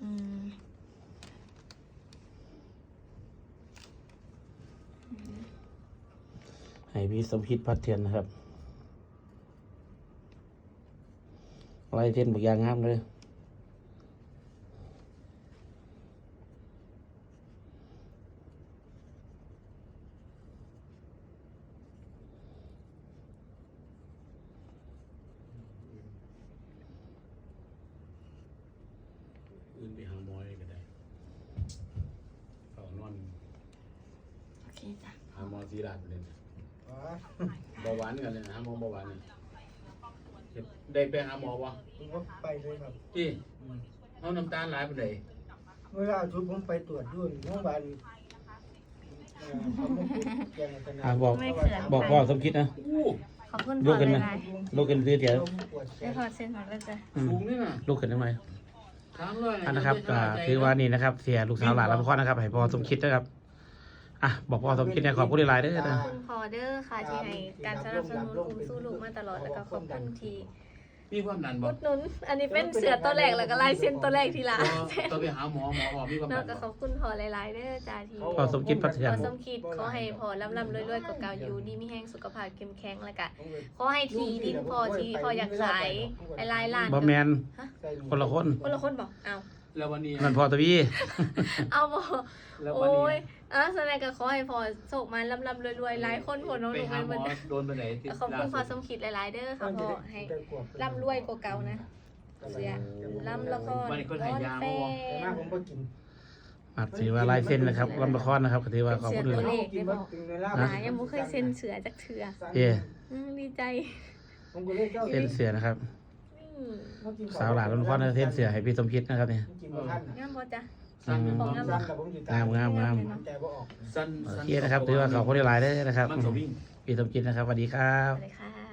อืมให้พี่สมคิดพัดเทียนนะครับไล่เทียนบุกยางงามเลย อื่นไปหาหมอเลยก็ได้เฝ้านอน โอเคจ้ะหาหมอสีราดไปเลยนะเบาหวานกันเลยนะหาหมอเบาหวานเนี่ยเดี๋ยวได้ไปหาหมอวะผมก็ไปเลยครับที่เอาน้ำตาลหลายไปไหนใดเวลาชุดผมไปตรวจด้วยโรงพยาบาลเอ่อเขาไม่พูดแจ้งกันนะอะบอกไม่เขินบอกพ่อสมคิดนะอู้ขอบคุณลูพ่อกกันไหมหลายลูกกันซื้อเถียงผมปวดๆแขได้น พอเซ็นหมดแล้วจ้ะ อืมสูงนี่น่ะลูกกันทำไมถามเลยอันนะครับอ่าคือว่านี่นะครับ เสียลูกสาวหลานรับพ่อนะครับให้พ่อสมคิดนะครับ อะบอกพ่อสมคิดเนี่ยขอบคุณหลายๆเด้อนะขอบคุณพอเดอร์ค่ะที่ให้การสนับสนุนอุ้มสู้ลูกมาตลอดแล้วก็ขอบคุณที่มีความดันบ่อุดหนุน อันนี้เป็นเสือตัวแรกแล้วก็ลายเส้นตัวแรกที่ร้านต้องไปหาหมอหมอบอกมีความนอดักนจากขบ่อบคุณพอหลายๆเด้อจ้าที่พ่อสมคิดพัทยาพอสมคิดขอให้พอร่ำๆรวยๆกับกาวอยู่ดีมีแห้งสุขภาพเข้มแข็งแล้วก็ขอให้ทีดินพอที่พออยากขายหลายๆล้านบอแมนฮะคนละคนคนละคนบอกเอา แล้ววันนี้นั่นพ่อตะวีเอาบอกแล้ววันโอ้ยนี้อะแสดงก็ขอให้พอโศกมันร่ำๆรวยๆหลายคนผลน้องไปๆหาหมมันอโดนไปไหนที่ขอบคุณพอสมคิดหลายๆเด้อค่ะพ่อให้ร่ำรวยกว่าเก่านะ เสีย ร่ำแล้วก็วันนี้คนให้ยาแฟบ่แต่หน้าผมก็กินอัดถือว่าลายเส้นนะครับลำละครนะครับก็ถือว่าขอบคุณเลยกินกินเวลาหายังไม่เคยเซ็นเสือจากเถื่อเย่อืมดีใจผมก็เลยเจ้าเส้นเสือนะครับอืม สาวหลานลำละครนะครับเส้นเสือให้พี่สมคิดนะครับเนี่ยกินบ่ทันงามบ่จ๊ะสั้นอืมของงามสั้นแต่ผมติดตางามงามงามแต่บ่ออกสั้นโอเคนะครับถือว่าขอบคุณหลายๆเด้อนะครับ มันก็วิ่งพี่สมคิดนะครับสวัสดีครับอะไรค่ะ